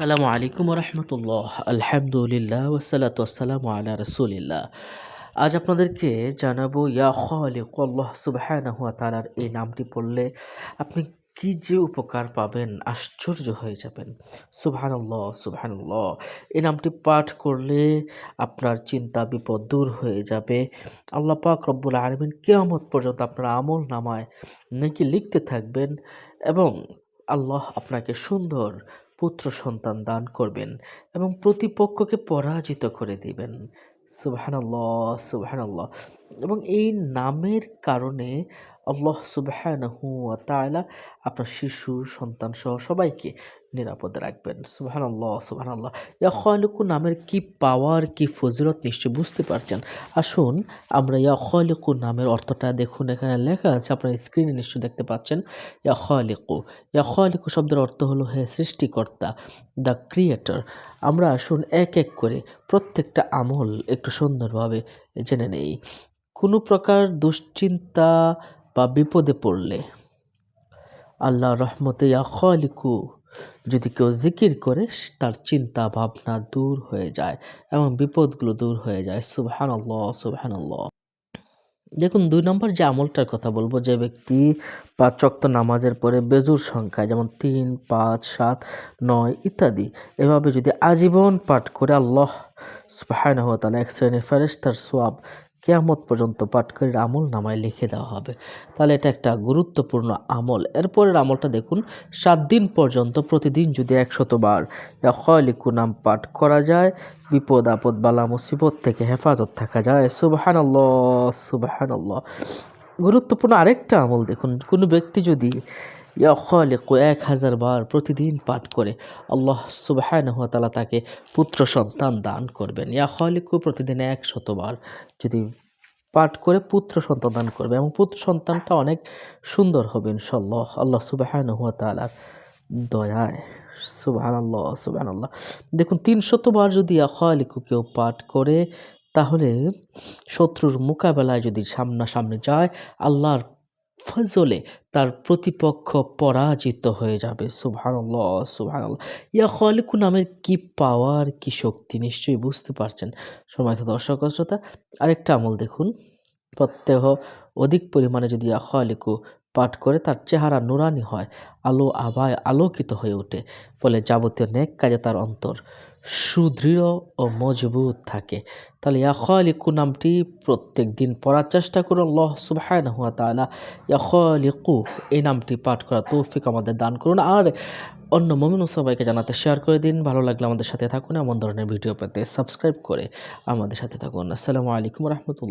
আসসালামু আলাইকুম রহমতুল্লাহ আলহামদুলিল্লাহ ওসালাত ওসালাম আলা রসুলিল্লাহ। আজ আপনাদেরকে জানাব, ইয়া খালিক আল্লাহ সুবহানাহু ওয়া তাআলার এই নামটি পড়লে আপনি কি যে উপকার পাবেন, আশ্চর্য হয়ে যাবেন। সুবহানাল্লাহ সুবহানাল্লাহ। এই নামটি পাঠ করলে আপনার চিন্তা, বিপদ দূর হয়ে যাবে। আল্লাহ পাক রব্বুল আলমিন কেয়ামত পর্যন্ত আপনার আমল নামায় নাকি লিখতে থাকবেন এবং আল্লাহ আপনাকে সুন্দর পুত্র সন্তান দান করবেন এবং প্রতিপক্ষকে পরাজিত করে দিবেন। সুবাহানাল্লাহ সুবাহানাল্লাহ। এবং এই নামের কারণে আল্লাহ সুবহানাহু তাআলা আপনার শিশু সন্তান সহ সবাইকে নিরাপদে রাখবেন। সুবহান আল্লাহ সুবহান আল্লাহ ইয়া খলিকু নামের কি পাওয়ার, কি ফজিলত নিশ্চয়ই বুঝতে পারছেন। আসুন, আমরা ইয়া খলিকু নামের অর্থটা দেখুন। এখানে লেখা আছে, আপনার স্ক্রিনে নিশ্চয়ই দেখতে পাচ্ছেন। ইয়া খলিকু ইয়া খলিকু শব্দের অর্থ হলো হে সৃষ্টিকর্তা, দ্য ক্রিয়েটর। আমরা আসুন এক এক করে প্রত্যেকটা আমল একটু সুন্দরভাবে জেনে নেই। কোনো প্রকার দুশ্চিন্তা বা বিপদে পড়লে আল্লাহ রহমতে ইয়া খলিকু যদি কেউ জিকির করে, তার চিন্তা ভাবনা দূর হয়ে যায় এবং বিপদগুলো দূর হয়ে যায়। সুবহান আল্লাহ সুবহান আল্লাহ দেখুন, দুই নম্বর যে আমলটার কথা বলব, যে ব্যক্তি পাঁচ চক্ত নামাজের পরে বেজুর সংখ্যা যেমন তিন, পাঁচ, সাত, নয় ইত্যাদি, এভাবে যদি আজীবন পাঠ করে আল্লাহ সুবাহান তালা এক শ্রেণির ফেরেস্তার সোয়াব কেয়ামত পর্যন্ত পাটকারীর আমল নামায় লিখে দেওয়া হবে। তাহলে এটা একটা গুরুত্বপূর্ণ আমল। এরপরের আমলটা দেখুন, সাত দিন পর্যন্ত প্রতিদিন যদি একশতবার খলিকু নাম পাঠ করা যায়, বিপদ আপদ, বালা মুসিবত থেকে হেফাজত থাকা যায়। সুবাহানাল্লাহ সুবাহানাল্লাহ। গুরুত্বপূর্ণ আরেকটা আমল দেখুন, কোনো ব্যক্তি যদি ইয়া এক হাজার বার প্রতিদিন পাঠ করে আল্লাহ সুবাহানহ তালা তাকে পুত্র সন্তান দান করবেন। ইয়া খালিকু প্রতিদিন এক শতবার যদি পাঠ করে পুত্র সন্তান দান করবে এবং পুত্র সন্তানটা অনেক সুন্দর হবে ইনশাল্লাহ আল্লাহ সুবাহানহ তালার দয়ায়। সুবাহান আল্লাহ সুবাহান আল্লাহ দেখুন তিন শতবার যদি ইয়া কেউ পাঠ করে, তাহলে শত্রুর মোকাবেলায় যদি সামনাসামনি যায়, আল্লাহর ফজলে তার প্রতিপক্ষ পরাজিত হয়ে যাবে। সুবহানাল্লাহ সুবহানাল্লাহ। ইয়া খলিকু নামের কি পাওয়ার, কি শক্তি, নিশ্চয়ই বুঝতে পারছেন। সময় দর্শক শ্রোতা, আরেকটা আমল দেখুন। প্রত্যেহ অধিক পরিমাণে যদি ইয়া খলিকু পাঠ করে তার চেহারা নুরানি হয়, আলো আভায় আলোকিত হয়ে ওঠে, ফলে যাবতীয় নেক কাজে তার অন্তর সুদৃঢ় ও মজবুত থাকে। তাহলে ইয়া খালিকু নামটি প্রত্যেক দিন পড়ার চেষ্টা করুন আল্লাহ সুবহানাহু হুয়া তাআলা। ইয়া খালিকু, এই নামটি পাঠ করা তৌফিক আমাদের দান করুন। আর অন্য মমিন সবাইকে জানাতে শেয়ার করে দিন। ভালো লাগলে আমাদের সাথে থাকুন, এমন ধরনের ভিডিও পেতে সাবস্ক্রাইব করে আমাদের সাথে থাকুন। আসসালামু আলাইকুম রহমতুল্লাহ।